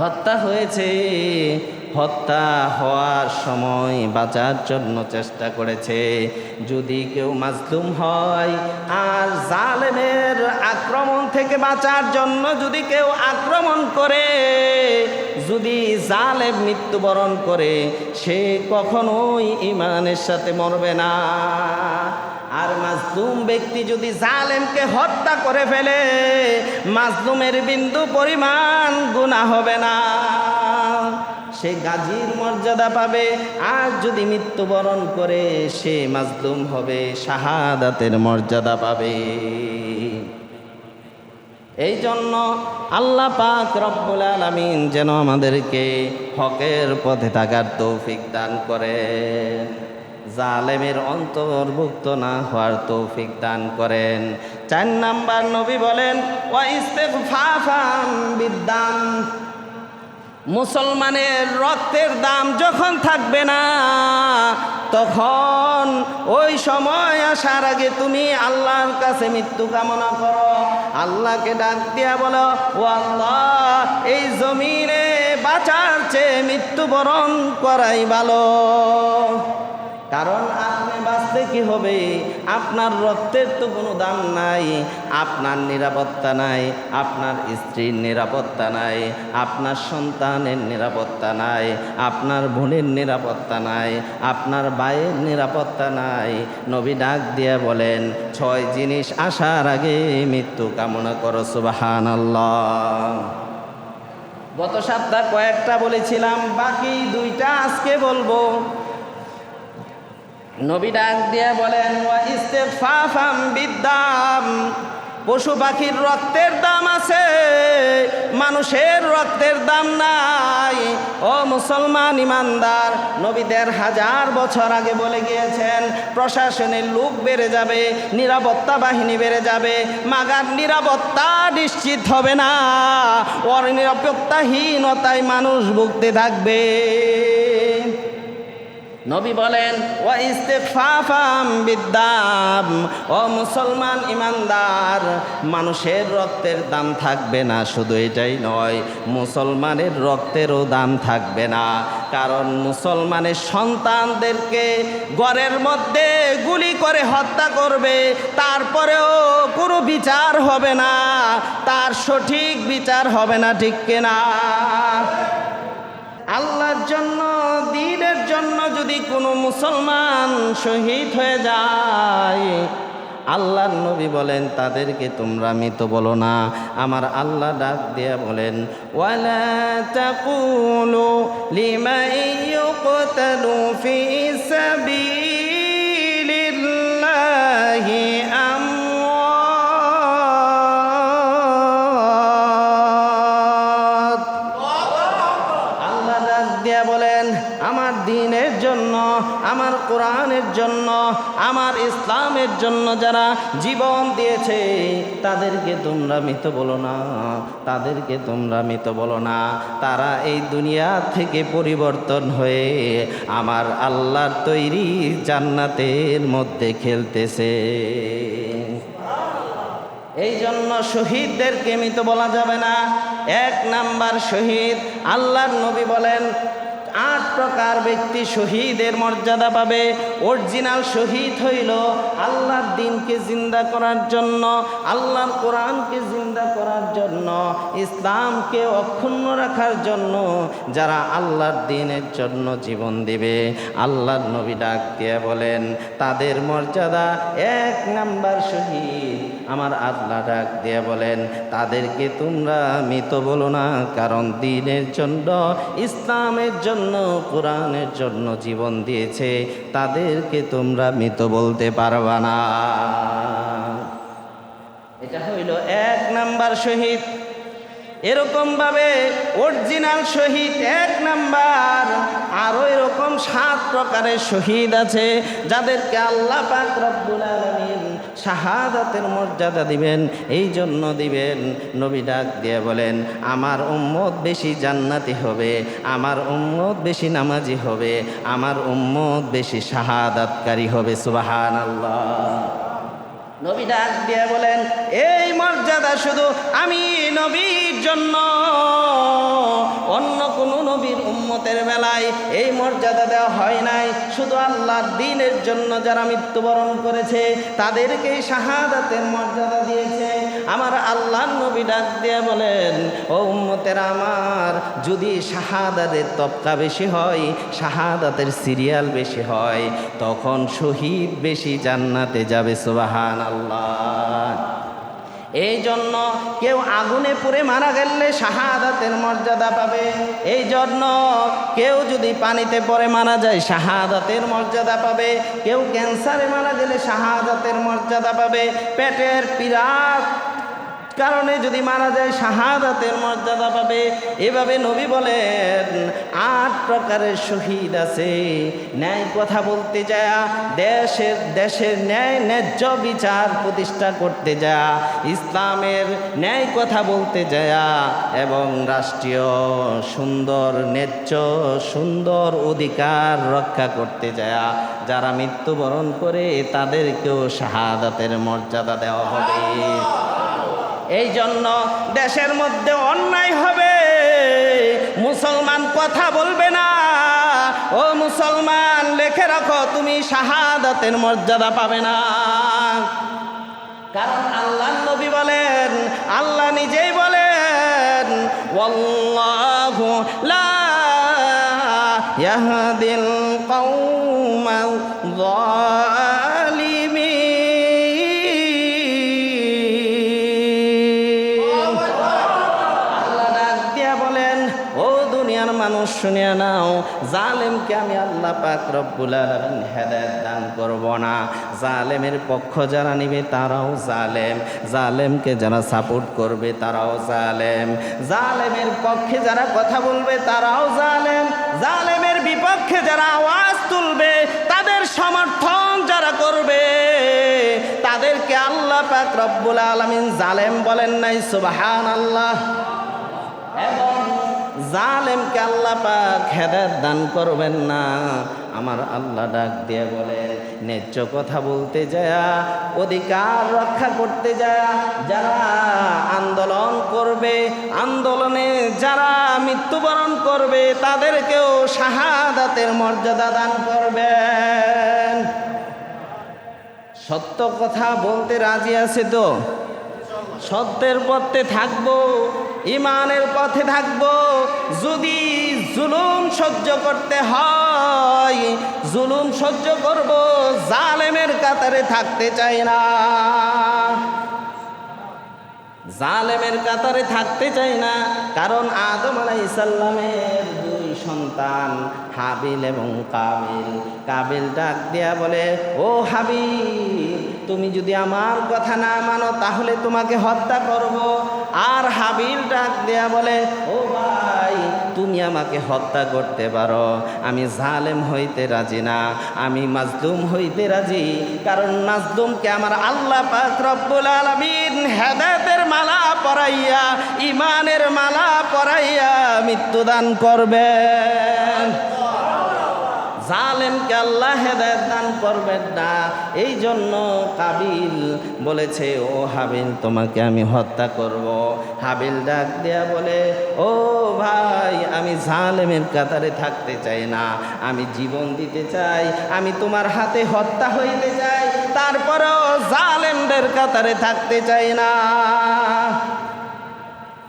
হত্যা হয়েছে। হত্যা হওয়ার সময় বাঁচার জন্য চেষ্টা করেছে। যদি কেউ মাজলুম হয় আর জালেমের আক্রমণ থেকে বাঁচার জন্য যদি কেউ আক্রমণ করে, যদি জালেম মৃত্যুবরণ করে, সে কখনোই ইমানের সাথে মরবে না। আর মাজলুম ব্যক্তি যদি জালেমকে হত্যা করে ফেলে, মাজলুমের বিন্দু পরিমাণ গুণা হবে না। সে গাজীর মর্যাদা পাবে, আর যদি মৃত্যুবরণ করে, সে মাজলুম হবে, শাহাদাতের মর্যাদা পাবে। এই জন্য আল্লাহ পাক রব্বুল আলামিন যেন আমাদেরকে হকের পথে থাকার তৌফিক দান করেন। জালেমের অন্তর্ভুক্ত না হওয়ার তৌফিক দান করেন। চার নাম্বার নবী বলেন বিদ্যাম মুসলমানের রক্তের দাম যখন থাকবে না, তখন ওই সময় আসার আগে তুমি আল্লাহর কাছে মৃত্যু কামনা করো। আল্লাহকে ডাক দিয়া বলো, ও আল্লাহ, এই জমিনে বাঁচার চেয়ে মৃত্যুবরণ করাই ভালো। কারণ আপনি বাঁচতে কি হবে? আপনার রক্তের তো কোনো দাম নাই, আপনার নিরাপত্তা নাই, আপনার স্ত্রীর নিরাপত্তা নাই, আপনার সন্তানের নিরাপত্তা নাই, আপনার বোনের নিরাপত্তা নাই, আপনার ভাইয়ের নিরাপত্তা নাই। নবী ডাক দিয়ে বলেন, ছয় জিনিস আসার আগে মৃত্যু কামনা করো সুবাহান গত সপ্তাহ কয়েকটা বলেছিলাম, বাকি দুইটা আজকে বলব। নবী ডাক দিয়ে বলেন বিদ্যাম পশু পাখির রক্তের দাম আছে, মানুষের রক্তের দাম নাই। ও মুসলমান ইমানদার, নবীদের হাজার বছর আগে বলে গিয়েছেন, প্রশাসনের লোক বেড়ে যাবে, নিরাপত্তা বাহিনী বেড়ে যাবে, মাগার নিরাপত্তা নিশ্চিত হবে না। ওর নিরাপত্তাহীনতায় মানুষ ভুগতে থাকবে। নবী বলেন ও ইস্তেফাফাম বিদ্যাম ও মুসলমান ইমানদার, মানুষের রক্তের দাম থাকবে না, শুধু এটাই নয়, মুসলমানের রক্তেরও দাম থাকবে না। কারণ মুসলমানের সন্তানদেরকে ঘরের মধ্যে গুলি করে হত্যা করবে, তারপরেও কোনো বিচার হবে না। তার সঠিক বিচার হবে না, ঠিক কেনা? আল্লাহর জন্য দিনের জন্য যদি কোনো মুসলমান শহীদ হয়ে যায়, আল্লাহর নবী বলেন, তাদেরকে তোমরা মৃত বলো না। আমার আল্লাহ ডাক দিয়া বলেন, ওয়ালা আমার ইসলামের জন্য যারা জীবন দিয়েছে, তাদেরকে তোমরা মৃত বলো না, তাদেরকে তোমরা মৃত বলো না। তারা এই দুনিয়া থেকে পরিবর্তন হয়ে আমার আল্লাহর তৈরি জান্নাতের মধ্যে খেলতেছে। এই জন্য শহীদদেরকে মৃত বলা যাবে না। এক নাম্বার শহীদ আল্লাহর নবী বলেন আট প্রকার ব্যক্তি শহীদের মর্যাদা পাবে। অরিজিনাল শহীদ হইল আল্লাহর দিনকে জিন্দা করার জন্য, আল্লাহর কোরআনকে জিন্দা করার জন্য, ইসলামকে অক্ষুণ্ণ রাখার জন্য যারা আল্লাহর দিনের জন্য জীবন দিবে। আল্লাহর নবী ডাক দিয়ে বলেন, তাদের মর্যাদা এক নাম্বার শহীদ। আমার আল্লাহ ডাক দিয়ে বলেন, তাদেরকে তোমরা মৃত বলো না, কারণ দিনের জন্য, ইসলামের জন্য, কোরআনের জন্য জীবন দিয়েছে, তাদেরকে তোমরা মৃত বলতে পারবা না। এটা হইল এক নাম্বার শহীদ। এরকমভাবে অরিজিনাল শহীদ এক নাম্বার, আরও এরকম সাত প্রকারের শহীদ আছে, যাদেরকে আল্লাহ পাক রব্বুল আলামিন শাহাদাতের মর্যাদা দিবেন, এই জন্য দিবেন। নবী ডাক দিয়ে বলেন, আমার উম্মত বেশি জান্নাতি হবে, আমার উম্মত বেশি নামাজি হবে, আমার উম্মত বেশি শাহাদাতকারী হবে। সুবাহান আল্লাহ নবী ডাক দিয়ে বলেন, এই মর্যাদা শুধু আমি নবীর জন্য উম্মতের বেলায় এই মর্যাদা দেওয়া হয় নাই। শুধু আল্লাহর দিনের জন্য যারা মৃত্যুবরণ করেছে, তাদেরকেই শাহাদাতের মর্যাদা দিয়েছে। আমার আল্লাহ নবী ডাক দিয়ে বলেন, ও উম্মতের আমার, যদি শাহাদাতের তবকা বেশি হয়, শাহাদাতের সিরিয়াল বেশি হয়, তখন শহীদ বেশি জান্নাতে যাবে সুবাহান আল্লাহ এই জন্য কেউ আগুনে পুড়ে মারা গেলে শাহাদাতের মর্যাদা পাবে। এই জন্য কেউ যদি পানিতে পরে মারা যায়, শাহাদাতের মর্যাদা পাবে। কেউ ক্যান্সারে মারা গেলে শাহাদাতের মর্যাদা পাবে। পেটের পিরাত কারণে যদি মারা যায়, শাহাদাতের মর্যাদা পাবে। এভাবে নবী বলেন, আট প্রকারের শহীদ আছে। ন্যায় কথা বলতে যায়, দেশের দেশের ন্যায় ন্যায্য বিচার প্রতিষ্ঠা করতে যায়, ইসলামের ন্যায় কথা বলতে যায় এবং রাষ্ট্রীয় সুন্দর, ন্যায্য, সুন্দর অধিকার রক্ষা করতে যায়, যারা মৃত্যুবরণ করে তাদেরকেও শাহাদাতের মর্যাদা দেওয়া হবে। এই জন্য দেশের মধ্যে অন্যায় হবে। মুসলমান কথা বলবে না। ও মুসলমান, লেখে রাখো, তুমি শাহাদাতের মর্যাদা পাবে না। কারণ আল্লাহ নবী বলেন, আল্লাহ নিজেই বলেন লা ইয়াহদিল কওমা দুনিয়ার মানুষ শুনিয়া নাও জালেমকে আমি আল্লাহ পাক রব্বুল আলামিন হেদায়েত দান করব না। জালেমের পক্ষ যারা নিবে তারাও জালেম জালেমকে যারা সাপোর্ট করবে তারাও জালেম। জালেমের পক্ষে যারা কথা বলবে তারাও জালেম, জালেমের বিপক্ষে যারা আওয়াজ তুলবে তাদের সমর্থন যারা করবে, তাদেরকে আল্লাহ পাক রব্বুল আলামিন জালেম বলেন নাই সুবহান আল্লাহ জালেমকে আল্লাহ পাক হেদায়ত দান করবেন না। আমার আল্লাহ ডাক দিয়ে বলে, ন্যায্য কথা বলতে যায়, অধিকার রক্ষা করতে যায়, যারা আন্দোলন করবে, আন্দোলনে যারা মৃত্যুবরণ করবে, তাদেরকেও শাহাদাতের মর্যাদা দান করবেন। সত্য কথা বলতে রাজি আছে তো? সত্যের পথে থাকব। ইমানের পথে থাকব। যদি জুলুম সহ্য করতে হয়, জুলুম সহ্য করব, জালেমের কাতারে থাকতে চাই না। জালেমের কাতারে থাকতে চাই না, কারণ আদম আলাইসাল্লামের দুই সন্তান, হাবিল এবং কাবিল। কাবিল ডাক দিয়া বলে, ও হাবিল তুমি যদি আমার কথা না মানো, তাহলে তোমাকে হত্যা করব। আর হাবিল ডাক দেয়া বলে, ও ভাই, তুমি আমাকে হত্যা করতে পারো। আমি জালেম হইতে রাজি না, আমি মাজলুম হইতে রাজি। কারণ মাজলুমকে আমার আল্লাহ পাক রব্বুল আলামিন হেদায়েতের মালা পরাইয়া ইমানের মালা পরাইয়া মৃত্যুদান করবেন। জালেমকে আল্লাহ হেদায়ত দান করবেন না। এই জন্য কাবিল বলেছে, ও হাবিল, তোমাকে আমি হত্যা করব। হাবিল ডাক দেয়া বলে, ও ভাই, আমি জালেমের কাতারে থাকতে চাই না। আমি জীবন দিতে চাই, আমি তোমার হাতে হত্যা হইতে চাই, তারপরেও জালেমদের কাতারে থাকতে চাই না।